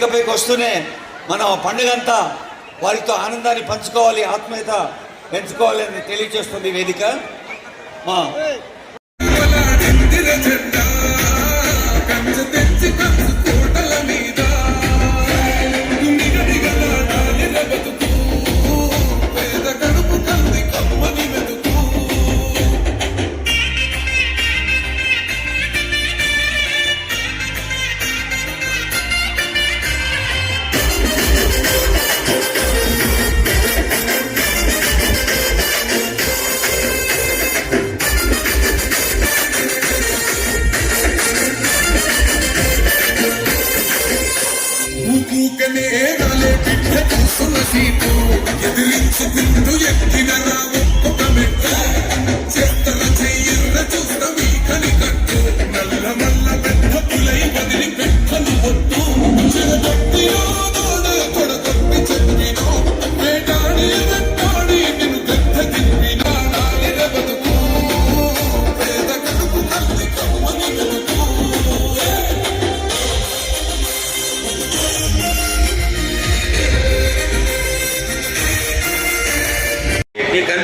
నుంచి వేదికపైకి వస్తూనే మనం పండుగంతా వారితో ఆనందాన్ని పంచుకోవాలి ఆత్మీయత పెంచుకోవాలని తెలియజేస్తుంది వేదిక. మా చూస్తున్న సీటు ఎదిరించుకుంటూ ఎక్కిన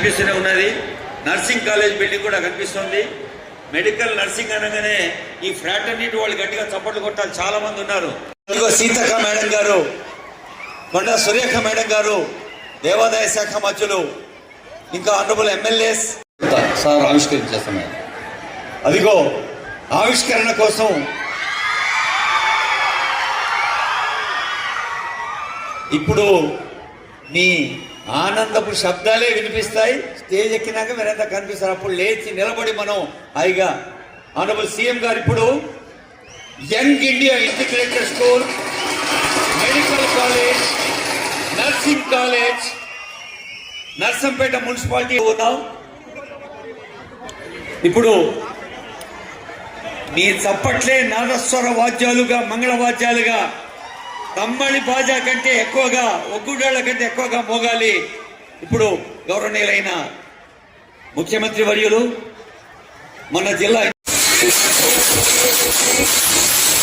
కనిపిస్తూనే ఉన్నది. నర్సింగ్ కాలేజ్ బిల్డింగ్ కూడా కనిపిస్తుంది. మెడికల్ నర్సింగ్ అనగానే ఈ ఫ్లాట్ అన్నిటి వాళ్ళు గట్టిగా చప్పట్లు కొట్టాలి. చాలా మంది ఉన్నారు. ఇదిగో సీతక్క మేడం గారు కొండ సురేఖ మేడం గారు దేవాదాయ శాఖ మధ్యులు ఇంకా ఆనరబుల్ ఎమ్మెల్యేస్ సార్ ఆవిష్కరించేస్తున్నాయి అదిగో ఆవిష్కరణ కోసం ఇప్పుడు నీ ఆనందపు శబ్దాలే వినిపిస్తాయి. స్టేజ్ ఎక్కినాక మీరంతా కనిపిస్తారు. అప్పుడు లేచి నిలబడి మనం హాయిగా ఆనరబుల్ సీఎం గారు ఇప్పుడు young India integrated school medical college nursing college Narsampet municipality ఉన్నాం ఇప్పుడు మీ చప్పట్లే నాదస్వర వాద్యాలుగా మంగళ వాద్యాలుగా తమ్మళి బాజా కంటే ఎక్కువగా ఒగ్గుడాళ్ళ కంటే ఎక్కువగా మోగాలి. ఇప్పుడు గౌరవనీయులైన ముఖ్యమంత్రి వర్యులు మన జిల్లా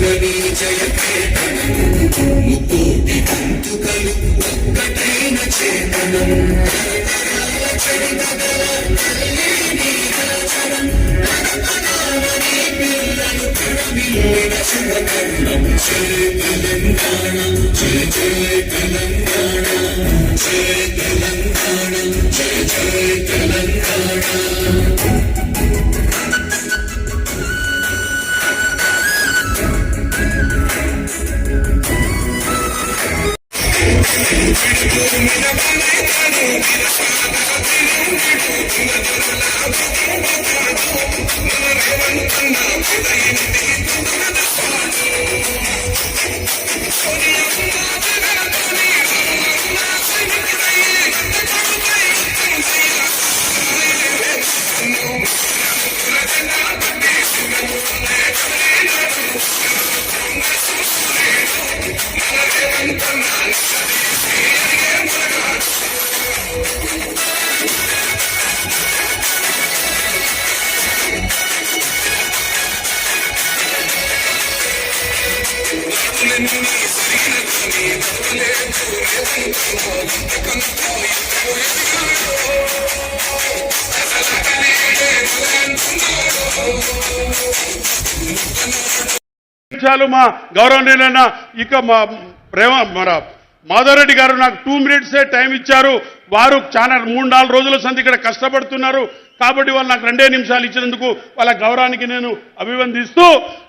జననీ జయకేతనం ముకోటి కంతుకలు ఒక్కటైన చేతనం తెలంగాణ జయ జయ తెలంగాణ జయ తెలంగాణ జయ జయ తెలంగాణ నిమిషాలు మా గౌరవనీయులైన ఇక మా ప్రేమ మన మాధవరెడ్డి గారు నాకు టూ మినిట్సే టైం ఇచ్చారు. వారు చాలా మూడు నాలుగు రోజుల సంది ఇక్కడ కష్టపడుతున్నారు. కాబట్టి వాళ్ళు నాకు రెండే నిమిషాలు ఇచ్చినందుకు వాళ్ళ గౌరవానికి నేను అభివందిస్తూ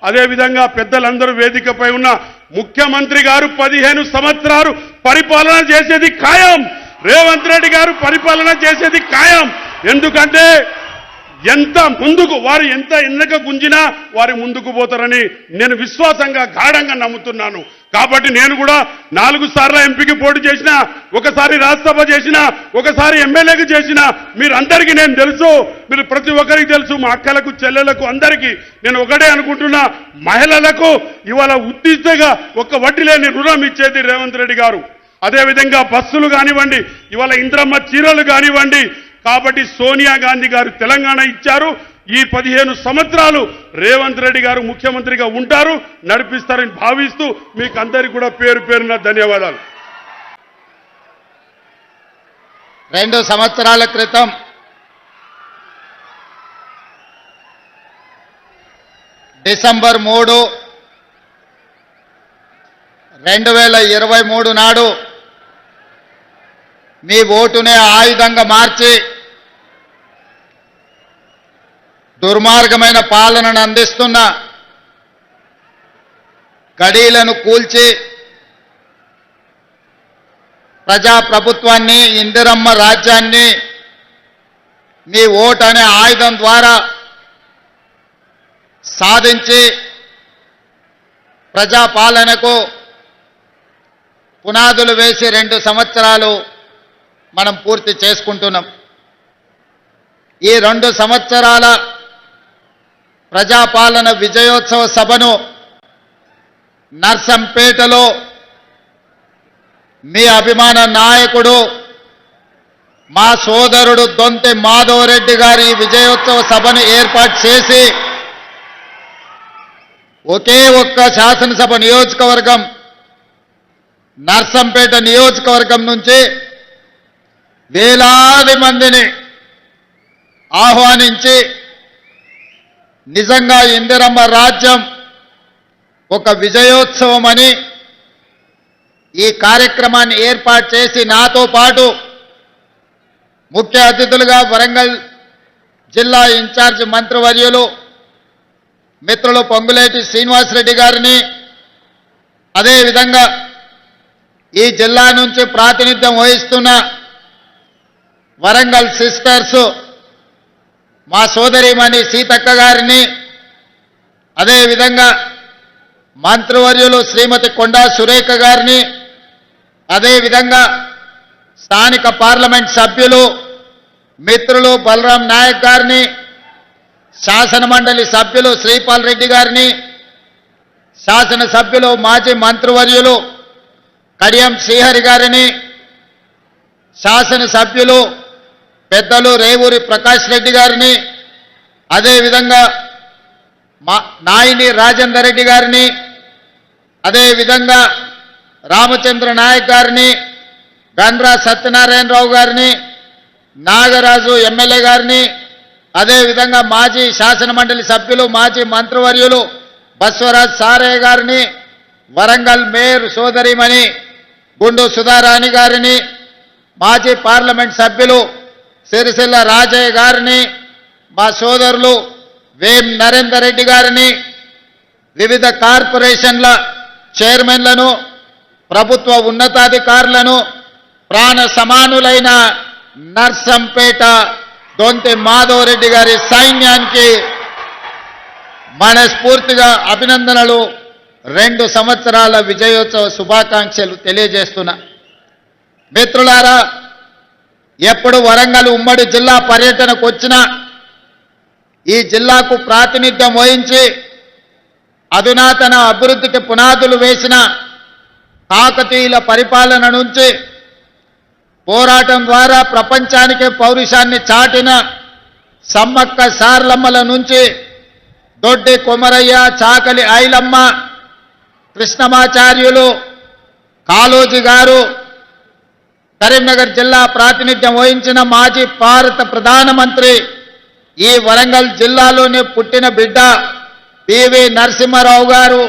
అదేవిధంగా పెద్దలందరూ వేదికపై ఉన్న ముఖ్యమంత్రి గారు పదిహేను సంవత్సరాలు పరిపాలన చేసేది ఖాయం. రేవంత్ రెడ్డి గారు పరిపాలన చేసేది ఖాయం. ఎందుకంటే ఎంత ముందుకు వారు ఎంత ఎన్నక గుంజినా వారి ముందుకు పోతారని నేను విశ్వాసంగా గాఢంగా నమ్ముతున్నాను. కాబట్టి నేను కూడా నాలుగు సార్ల ఎంపీకి పోటీ చేసిన ఒకసారి రాజ్యసభ చేసిన ఒకసారి ఎమ్మెల్యేకి చేసిన మీరందరికీ నేను తెలుసు మీరు ప్రతి ఒక్కరికి తెలుసు మా అక్కలకు చెల్లెలకు అందరికీ నేను ఒకటే అనుకుంటున్నా మహిళలకు ఇవాళ ఉద్దిష్టగా ఒక్క వడ్డీ లేని రుణం ఇచ్చేది రేవంత్ రెడ్డి గారు. అదేవిధంగా బస్సులు కానివ్వండి ఇవాళ ఇంద్రమ్మ చీరలు కానివ్వండి కాబట్టి సోనియా గాంధీ గారు తెలంగాణ ఇచ్చారు. ఈ పదిహేను సంవత్సరాలు రేవంత్ రెడ్డి గారు ముఖ్యమంత్రిగా ఉంటారు. నడిపిస్తారని భావిస్తూ మీకు అందరికీ కూడా పేరు పేరున ధన్యవాదాలు. రెండు సంవత్సరాల క్రితం డిసెంబర్ మూడు రెండు వేల ఇరవై మూడు నాడు మీ ఓటునే ఆయుధంగా మార్చి దుర్మార్గమైన పాలనను అందిస్తున్న గడీలను కూల్చి ప్రజాప్రభుత్వాన్ని ఇందిరమ్మ రాజ్యాన్ని మీ ఓటు అనే ఆయుధం ద్వారా సాధించి ప్రజాపాలనకు పునాదులు వేసి రెండు సంవత్సరాలు మనం పూర్తి చేసుకుంటున్నాం. ఈ రెండు సంవత్సరాల ప్రజాపాలన విజయోత్సవ సభను నర్సంపేటలో మీ అభిమాన నాయకుడు మా సోదరుడు దొంతి మాధవరెడ్డి గారి విజయోత్సవ సభను ఏర్పాటు చేసి ఒకే ఒక్క శాసనసభ నియోజకవర్గం నర్సంపేట నియోజకవర్గం నుంచి వేలాది మందిని ఆహ్వానించి నిజంగా ఇందిరమ్మ రాజ్యం ఒక విజయోత్సవం అని ఈ కార్యక్రమాన్ని ఏర్పాటు చేసి నాతో పాటు ముఖ్య అతిథులుగా వరంగల్ జిల్లా ఇన్ఛార్జ్ మంత్రివర్యులు మిత్రులు పొంగులేటి శ్రీనివాసరెడ్డి గారిని. అదేవిధంగా ఈ జిల్లా నుంచి ప్రాతినిధ్యం వహిస్తున్న వరంగల్ సిస్టర్స్ మా సోదరిమణి సీతక్క గారిని అదేవిధంగా మంత్రివర్యులు శ్రీమతి కొండా సురేఖ గారిని అదేవిధంగా స్థానిక పార్లమెంట్ సభ్యులు మిత్రులు బలరాం నాయక్ గారిని శాసన మండలి సభ్యులు శ్రీపాల్ రెడ్డి గారిని శాసన సభ్యులు మాజీ మంత్రివర్యులు కడియం శ్రీహరి గారిని శాసన సభ్యులు పెద్దలు రేవూరి ప్రకాష్ రెడ్డి గారిని అదేవిధంగా మా నాయిని రాజేందర్ రెడ్డి గారిని అదేవిధంగా రామచంద్ర నాయక్ గారిని గండ్రా సత్యనారాయణరావు గారిని నాగరాజు ఎమ్మెల్యే గారిని అదేవిధంగా మాజీ శాసన మండలి సభ్యులు మాజీ మంత్రివర్యులు బస్వరాజ్ సారయ్య గారిని వరంగల్ మేయర్ సోదరిమణి గుండు సుధారాణి గారిని మాజీ పార్లమెంట్ సభ్యులు సిరిసిల్ల రాజయ్య గారిని మా సోదరులు వేం నరేందర్ రెడ్డి గారిని వివిధ కార్పొరేషన్ల చైర్మన్లను ప్రభుత్వ ఉన్నతాధికారులను ప్రాణ సమానులైన నర్సంపేట దొంతి మాధవరెడ్డి గారి సైన్యానికి మనస్ఫూర్తిగా అభినందనలు. రెండు సంవత్సరాల విజయోత్సవ శుభాకాంక్షలు తెలియజేస్తున్నా. మిత్రులారా ఎప్పుడు వరంగల్ ఉమ్మడి జిల్లా పర్యటనకు వచ్చినా ఈ జిల్లాకు ప్రాతినిధ్యం వహించి అధునాతన అభివృద్ధికి పునాదులు వేసిన కాకతీయుల పరిపాలన నుంచి పోరాటం ద్వారా ప్రపంచానికి పౌరుషాన్ని చాటిన సమ్మక్క సార్లమ్మల నుంచి దొడ్డి కొమరయ్య చాకలి ఐలమ్మ కృష్ణమాచార్యులు కాళోజీ గారు కరీంనగర్ జిల్లా ప్రాతినిధ్యం వహించిన మాజీ భారత ప్రధానమంత్రి ఈ వరంగల్ జిల్లాలోనే పుట్టిన బిడ్డ పివి నరసింహారావు గారు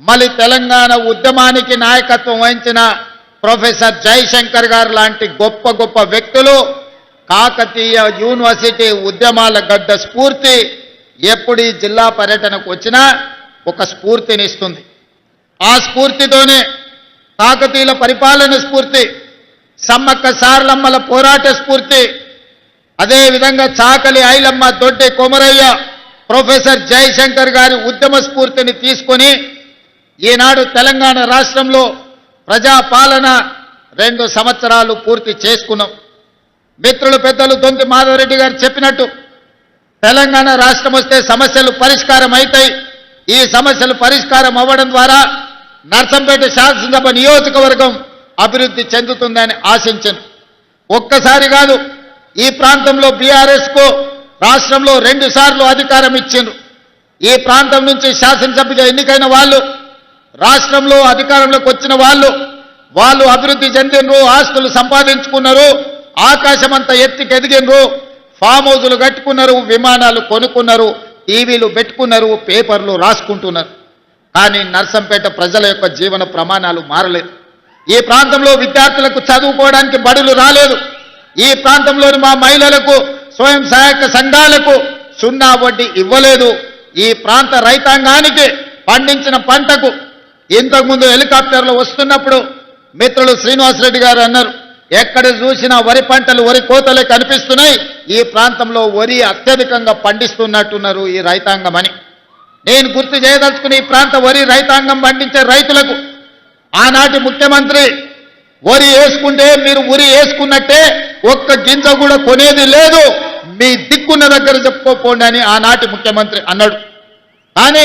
మళ్ళీ తెలంగాణ ఉద్యమానికి నాయకత్వం వహించిన ప్రొఫెసర్ జయశంకర్ గారు లాంటి గొప్ప గొప్ప వ్యక్తులు కాకతీయ యూనివర్సిటీ ఉద్యమాల గడ్డ స్ఫూర్తి ఎప్పుడు ఈ జిల్లా పర్యటనకు వచ్చినా ఒక స్ఫూర్తినిస్తుంది. ఆ స్ఫూర్తితోనే కాకతీయుల పరిపాలన స్ఫూర్తి సమ్మక్క సార్లమ్మల పోరాట స్ఫూర్తి అదేవిధంగా చాకలి ఐలమ్మ దొడ్డి కొమరయ్య ప్రొఫెసర్ జయశంకర్ గారి ఉద్యమ స్ఫూర్తిని తీసుకొని ఈనాడు తెలంగాణ రాష్ట్రంలో ప్రజాపాలన రెండు సంవత్సరాలు పూర్తి చేసుకున్నాం. మిత్రులు పెద్దలు దొంతి మాధవరెడ్డి గారు చెప్పినట్టు తెలంగాణ రాష్ట్రం వస్తే సమస్యలు పరిష్కారం అవుతాయి ఈ సమస్యలు పరిష్కారం అవ్వడం ద్వారా నర్సంపేట శాసనసభ నియోజకవర్గం అభివృద్ధి చెందుతుందని ఆశించను. ఒక్కసారి కాదు ఈ ప్రాంతంలో బీఆర్ఎస్కు రాష్ట్రంలో రెండుసార్లు అధికారం ఇచ్చిండ్రు. ఈ ప్రాంతం నుంచి శాసనసభ్యుగా ఎన్నికైన వాళ్ళు రాష్ట్రంలో అధికారంలోకి వచ్చిన వాళ్ళు వాళ్ళు అభివృద్ధి చెందినరు ఆస్తులు సంపాదించుకున్నారు ఆకాశమంతా ఎత్తికి ఎదిగినరు ఫామ్ హౌజులు కట్టుకున్నారు విమానాలు కొనుక్కున్నారు టీవీలు పెట్టుకున్నారు పేపర్లు రాసుకుంటున్నారు. కానీ నర్సంపేట ప్రజల యొక్క జీవన ప్రమాణాలు మారలేదు. ఈ ప్రాంతంలో విద్యార్థులకు చదువుకోవడానికి బడులు రాలేదు. ఈ ప్రాంతంలోని మా మహిళలకు స్వయం సహాయక సంఘాలకు సున్నా వడ్డీ ఇవ్వలేదు. ఈ ప్రాంత రైతాంగానికి పండించిన పంటకు ఇంతకుముందు హెలికాప్టర్లు వస్తున్నప్పుడు మిత్రులు శ్రీనివాసరెడ్డి గారు అన్నారు ఎక్కడ చూసినా వరి పంటలు వరి కోతలే కనిపిస్తున్నాయి. ఈ ప్రాంతంలో వరి అత్యధికంగా పండిస్తున్నట్టున్నారు ఈ రైతాంగం అని. నేను గుర్తు చేయదలుచుకుని ఈ ప్రాంత వరి రైతాంగం పండించే రైతులకు ఆనాటి ముఖ్యమంత్రి వరి వేసుకుంటే మీరు ఉరి వేసుకున్నట్టే ఒక్క గింజ కూడా కొనేది లేదు. మీ దిక్కున్న దగ్గర చెప్పుకోపోండి అని ఆనాటి ముఖ్యమంత్రి అన్నాడు. కానీ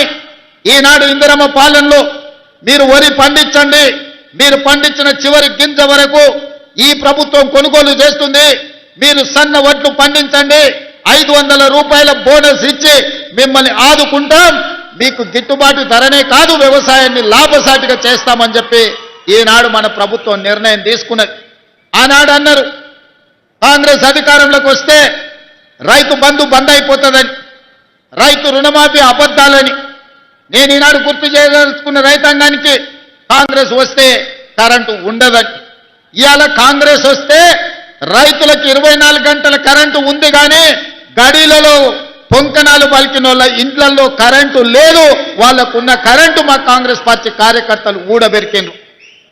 ఈనాడు ఇందిరమ్మ పాలనలో మీరు వరి పండించండి. మీరు పండించిన చివరి గింజ వరకు ఈ ప్రభుత్వం కొనుగోలు చేస్తుంది. మీరు సన్న వడ్లు పండించండి. ఐదు వందల రూపాయల బోనస్ ఇచ్చి మిమ్మల్ని ఆదుకుంటాం. మీకు గిట్టుబాటు ధరనే కాదు వ్యవసాయాన్ని లాభసాటిగా చేస్తామని చెప్పి ఈనాడు మన ప్రభుత్వం నిర్ణయం తీసుకున్నది. ఆనాడు అన్నారు కాంగ్రెస్ అధికారంలోకి వస్తే రైతు బంధు బంద్ అయిపోతుందని రైతు రుణమాఫీ అబద్ధాలని నేను ఈనాడు గుర్తు చేయదలుచుకున్న రైతాంగానికి కాంగ్రెస్ వస్తే కరెంటు ఉండదని. ఇవాళ కాంగ్రెస్ వస్తే రైతులకు ఇరవై నాలుగు గంటల కరెంటు ఉంది కానీ గడిలలో పొంకణాలు పలికిన వాళ్ళ ఇండ్లలో కరెంటు లేదు. వాళ్ళకున్న కరెంటు మా కాంగ్రెస్ పార్టీ కార్యకర్తలు ఊడబెరికిండ్రు.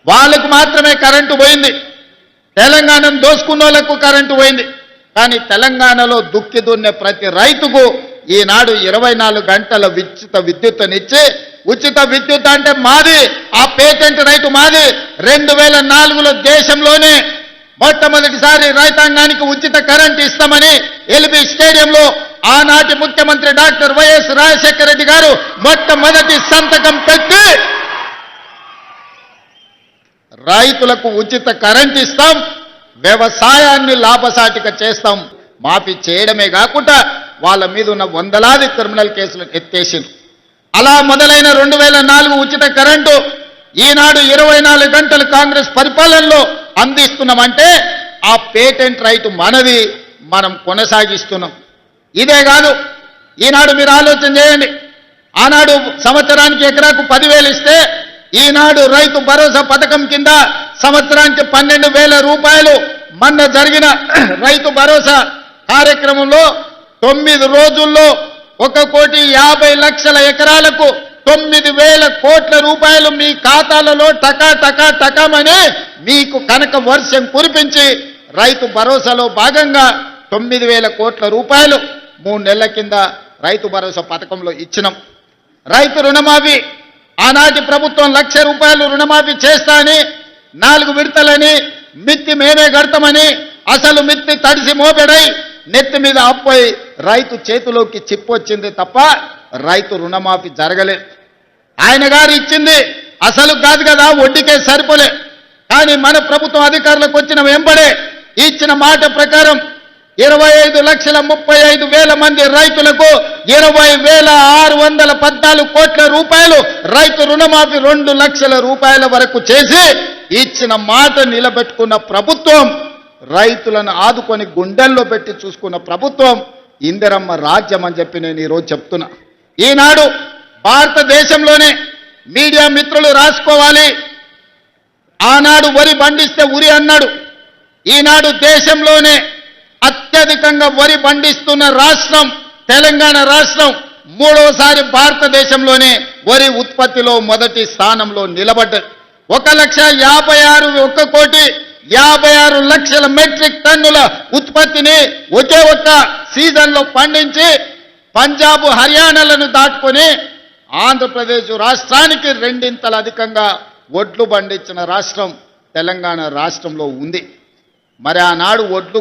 వాళ్ళకు మాత్రమే కరెంటు పోయింది. తెలంగాణను దోసుకున్న వాళ్ళకు కరెంటు పోయింది. కానీ తెలంగాణలో దుక్కి దున్నే ప్రతి రైతుకు ఈనాడు ఇరవై నాలుగు గంటల ఉచిత విద్యుత్తునిచ్చి ఉచిత విద్యుత్ అంటే మాది ఆ పేటెంట్ రైతు మాది. రెండు వేల నాలుగులో దేశంలోనే మొట్టమొదటిసారి రైతాంగానికి ఉచిత కరెంట్ ఇస్తామని ఎల్బీ స్టేడియంలో ఆనాటి ముఖ్యమంత్రి డాక్టర్ వైఎస్ రాజశేఖర రెడ్డి గారు మొట్టమొదటి సంతకం పెట్టి రైతులకు ఉచిత కరెంట్ ఇస్తాం వ్యవసాయాన్ని లాభసాటిక చేస్తాం. మాఫీ చేయడమే కాకుండా వాళ్ళ మీద ఉన్న వందలాది క్రిమినల్ కేసులు ఎత్తేసింది అలా మొదలైన రెండు వేల నాలుగు ఉచిత కరెంటు ఈనాడు ఇరవై నాలుగు గంటలు కాంగ్రెస్ పరిపాలనలో అందిస్తున్నామంటే ఆ పేటెంట్ రైట్ మనది మనం కొనసాగిస్తున్నాం. ఇదే కాదు ఈనాడు మీరు ఆలోచన చేయండి. ఆనాడు సంవత్సరానికి ఎకరాకు పదివేలు ఇస్తే ఈనాడు రైతు భరోసా పథకం కింద సంవత్సరానికి పన్నెండు వేల రూపాయలు. మొన్న జరిగిన రైతు భరోసా కార్యక్రమంలో తొమ్మిది రోజుల్లో ఒక కోటి యాభై లక్షల ఎకరాలకు తొమ్మిది వేల కోట్ల రూపాయలు మీ ఖాతాలలో టకా టకా టకామని మీకు కనక వర్షం కురిపించి రైతు భరోసాలో భాగంగా తొమ్మిది వేల కోట్ల రూపాయలు మూడు నెలల కింద రైతు భరోసా పథకంలో ఇచ్చినాం. రైతు రుణమాఫీ ఆనాటి ప్రభుత్వం లక్ష రూపాయలు రుణమాఫీ చేస్తా అని నాలుగు విడతలని మిత్తి మేమే కడతామని అసలు మిత్తి తడిసి మోపెడై నెత్తి మీద అప్పై రైతు చేతిలోకి చిప్పొచ్చింది తప్ప రైతు రుణమాఫీ జరగలేదు. ఆయన గారు ఇచ్చింది అసలు కాదు కదా వడ్డీకే సరిపోలే. కానీ మన ప్రభుత్వం అధికారులకు వచ్చిన వెంబడే ఇచ్చిన మాట ప్రకారం ఇరవై ఐదు లక్షల ముప్పై ఐదు వేల మంది రైతులకు ఇరవై వేల ఆరు వందల పద్నాలుగు కోట్ల రూపాయలు రైతు రుణమాఫీ రెండు లక్షల రూపాయల వరకు చేసి ఇచ్చిన మాట నిలబెట్టుకున్న ప్రభుత్వం రైతులను ఆదుకొని గుండెల్లో పెట్టి చూసుకున్న ప్రభుత్వం ఇందిరమ్మ రాజ్యం అని చెప్పి నేను ఈరోజు చెప్తున్నా. ఈనాడు భారతదేశంలోనే మీడియా మిత్రులు రాసుకోవాలి. ఆనాడు వరి పండిస్తే ఉరి అన్నాడు. ఈనాడు దేశంలోనే అత్యధికంగా వరి పండిస్తున్న రాష్ట్రం తెలంగాణ రాష్ట్రం మూడోసారి భారతదేశంలోనే వరి ఉత్పత్తిలో మొదటి స్థానంలో నిలబడ్డది. ఒక లక్ష యాభై ఆరు ఒక్క కోటి యాభై ఆరు లక్షల మెట్రిక్ టన్నుల ఉత్పత్తిని ఒకే ఒక్క సీజన్లో పండించి పంజాబ్ హర్యానాలను దాటుకొని ఆంధ్రప్రదేశ్ రాష్ట్రానికి రెండింతలు అధికంగా ఒడ్లు పండించిన రాష్ట్రం తెలంగాణ రాష్ట్రంలో ఉంది. మరి ఆనాడు ఒడ్లు